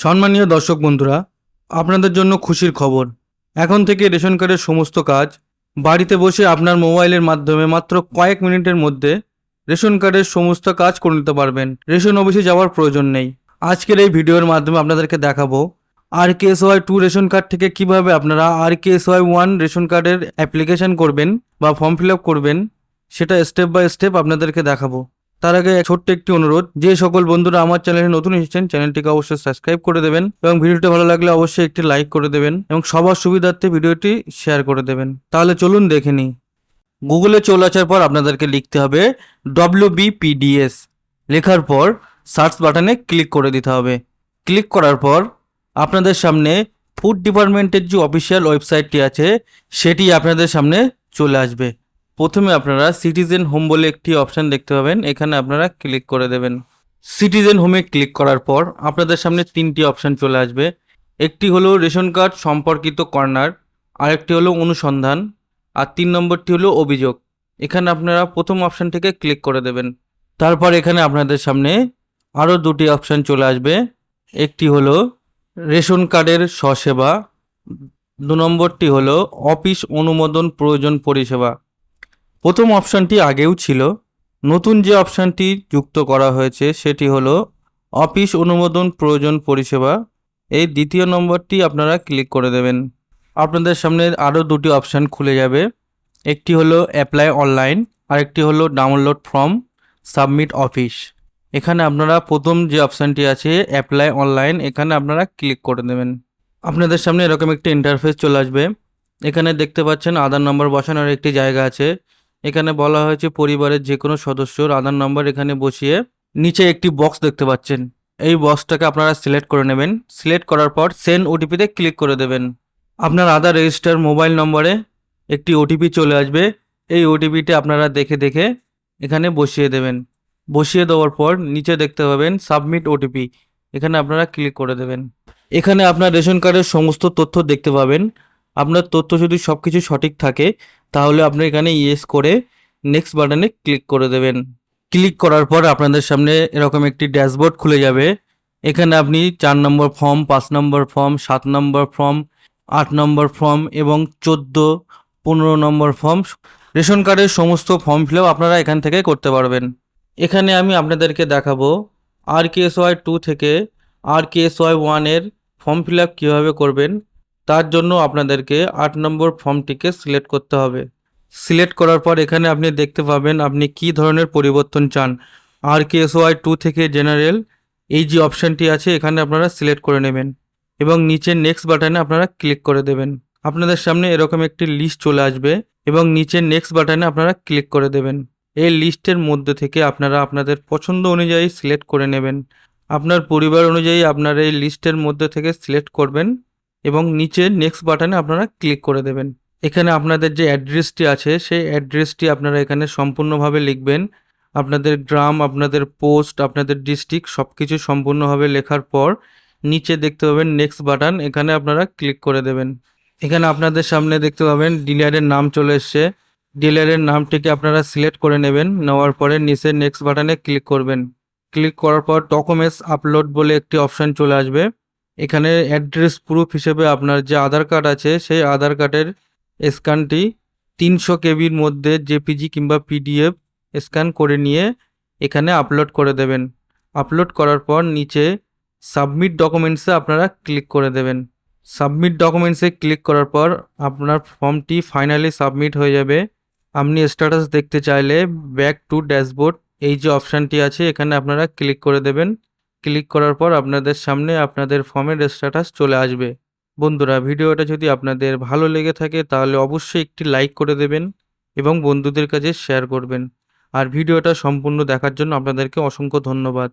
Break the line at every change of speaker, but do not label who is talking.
সম্মানীয় দর্শক বন্ধুরা, আপনাদের জন্য খুশির খবর। এখন থেকে রেশন কার্ডের সমস্ত কাজ, বাড়িতে বসে আপনার মোবাইলের মাধ্যমে মাত্র কয়েক মিনিটের মধ্যে রেশন কার্ডের সমস্ত কাজ করে নিতে পারবেন। রেশন অফিসে যাওয়ার প্রয়োজন নেই। আজকের এই ভিডিওর মাধ্যমে আপনাদেরকে দেখাবো R K S Y two ration card থেকে কীভাবে আপনারা R K S Y one ration কার্ডের অ্যাপ্লিকেশন করবেন বা ফর্ম ফিল আপ করবেন, সেটা স্টেপ বাই স্টেপ আপনাদেরকে দেখাবো। তার আগে ছোট্ট একটি অনুরোধ, যে সকল বন্ধুরা আমার চ্যানেলে নতুন এসেছেন, চ্যানেলটিকে অবশ্যই সাবস্ক্রাইব করে দেবেন এবং ভিডিওটি ভালো লাগলে অবশ্যই একটি লাইক করে দেবেন এবং সবার সুবিধার্থে ভিডিওটি শেয়ার করে দেবেন। তাহলে চলুন দেখে নিই। গুগলে চলে আসার পর আপনাদেরকে লিখতে হবে ডব্লিউ বিপিডিএস লেখার পর সার্চ বাটনে ক্লিক করে দিতে হবে। ক্লিক করার পর আপনাদের সামনে ফুড ডিপার্টমেন্টের যে অফিসিয়াল ওয়েবসাইটটি আছে, সেটি আপনাদের সামনে চলে আসবে। প্রথমে আপনারা সিটিজেন হোম বলে একটি অপশান দেখতে পাবেন। এখানে আপনারা ক্লিক করে দেবেন। সিটিজেন হোমে ক্লিক করার পর আপনাদের সামনে তিনটি অপশান চলে আসবে। একটি হলো রেশন কার্ড সম্পর্কিত কর্নার, আরেকটি হলো অনুসন্ধান, আর তিন নম্বরটি হলো অভিযোগ। এখানে আপনারা প্রথম অপশান থেকে ক্লিক করে দেবেন। তারপর এখানে আপনাদের সামনে আরও দুটি অপশান চলে আসবে। একটি হলো রেশন কার্ডের স্বসেবা, দু নম্বরটি হলো অফিস অনুমোদন প্রয়োজন পরিষেবা। প্রথম অপশানটি আগেও ছিল। নতুন যে অপশানটি যুক্ত করা হয়েছে, সেটি হলো অফিস অনুমোদন প্রয়োজন পরিষেবা। এই দ্বিতীয় নম্বরটি আপনারা ক্লিক করে দেবেন। আপনাদের সামনে আরও দুটি অপশান খুলে যাবে। একটি হলো অ্যাপ্লাই অনলাইন, আরেকটি হলো ডাউনলোড ফর্ম সাবমিট অফিস। এখানে আপনারা প্রথম যে অপশানটি আছে, অ্যাপ্লাই অনলাইন, এখানে আপনারা ক্লিক করে দেবেন। আপনাদের সামনে এরকম একটি ইন্টারফেস চলে আসবে। এখানে দেখতে পাচ্ছেন আধার নম্বর বসানোর একটি জায়গা আছে। এখানে বলা হয়েছে পরিবারের যে কোনো সদস্যর আধার নম্বর এখানে বসিয়ে নিচে একটি বক্স দেখতে পাচ্ছেন। এই বক্সটাকে আপনারা সিলেক্ট করে নেবেন। সিলেক্ট করার পর সেন্ড ওটিপিতে ক্লিক করে দেবেন। আপনার আধার রেজিস্টার মোবাইল নম্বরে একটি ওটিপি চলে আসবে। এই ওটিপিটা আপনারা দেখে দেখে এখানে বসিয়ে দেবেন। বসিয়ে দেওয়ার পর নিচে দেখতে পাবেন সাবমিট ওটিপি এখানে আপনারা ক্লিক করে দেবেন। এখানে আপনার রেশন কার্ডের সমস্ত তথ্য দেখতে পাবেন। আপনার তথ্য যদি সব কিছু সঠিক থাকে, তাহলে আপনি এখানে ইয়েস করে নেক্সট বাটনে ক্লিক করে দেবেন। ক্লিক করার পর আপনাদের সামনে এরকম একটি ড্যাশবোর্ড খুলে যাবে। এখানে আপনি চার নম্বর ফর্ম পাঁচ নম্বর ফর্ম সাত নম্বর ফর্ম আট নম্বর ফর্ম এবং চোদ্দ, পনেরো নম্বর ফর্ম রেশন কার্ডের সমস্ত ফর্ম ফিল আপনারা এখান থেকে করতে পারবেন। এখানে আমি আপনাদেরকে দেখাবো R K S Y two থেকে আর কে এস ওয়াই ওয়ানের ফর্ম ফিল আপ কীভাবে করবেন। তার জন্য আপনাদেরকে আট নম্বর ফর্মটিকে সিলেক্ট করতে হবে। সিলেক্ট করার পর এখানে আপনি দেখতে পাবেন আপনি কি ধরনের পরিবর্তন চান। R K S Y two থেকে জেনারেল এই যে অপশানটি আছে এখানে আপনারা সিলেক্ট করে নেবেন এবং নিচে নেক্সট বাটনে আপনারা ক্লিক করে দেবেন। আপনাদের সামনে এরকম একটি লিস্ট চলে আসবে এবং নিচে নেক্সট বাটনে আপনারা ক্লিক করে দেবেন। এই লিস্টের মধ্যে থেকে আপনারা আপনাদের পছন্দ অনুযায়ী সিলেক্ট করে নেবেন। আপনার পরিবার অনুযায়ী আপনারা এই লিস্টের মধ্যে থেকে সিলেক্ট করবেন। এবং নিচে নেক্সট বাটনে আপনারা ক্লিক করে দেবেন। এখানে আপনাদের যে অ্যাড্রেসটি আছে, সেই অ্যাড্রেসটি আপনারা এখানে সম্পূর্ণভাবে লিখবেন। আপনাদের গ্রাম, আপনাদের পোস্ট আপনাদের ডিস্ট্রিক্ট সব কিছু সম্পূর্ণভাবে লেখার পর নিচে দেখতে পাবেন নেক্সট বাটন এখানে আপনারা ক্লিক করে দেবেন। এখানে আপনাদের সামনে দেখতে পাবেন ডিলারের নাম চলে এসছে। ডিলারের নামটিকে আপনারা সিলেক্ট করে নেবেন, নেওয়ার পরে নিচে নেক্সট বাটনে ক্লিক করবেন। ক্লিক করার পর ডকুমেন্টস আপলোড বলে একটি অপশান চলে আসবে। এখানে অ্যাড্রেস প্রুফ হিসেবে আপনার যে আধার কার্ড আছে, সেই আধার কার্ডের স্ক্যানটি তিনশো কেবির মধ্যে জেপিজি কিংবা পিডিএফ স্ক্যান করে নিয়ে এখানে আপলোড করে দেবেন। আপলোড করার পর নিচে সাবমিট ডকুমেন্টসে আপনারা ক্লিক করে দেবেন। সাবমিট ডকুমেন্টসে ক্লিক করার পর আপনার ফর্মটি ফাইনালি সাবমিট হয়ে যাবে। আপনি স্ট্যাটাস দেখতে চাইলে ব্যাক টু ড্যাশবোর্ড এই যে অপশানটি আছে, এখানে আপনারা ক্লিক করে দেবেন। ক্লিক করার পর আপনাদের সামনে আপনাদের ফর্মের স্ট্যাটাস চলে আসবে। বন্ধুরা, ভিডিওটা যদি আপনাদের ভালো লেগে থাকে তাহলে অবশ্যই একটি লাইক করে দেবেন এবং বন্ধুদের কাছে শেয়ার করবেন। আর ভিডিওটা সম্পূর্ণ দেখার জন্য আপনাদেরকে অসংখ্য ধন্যবাদ।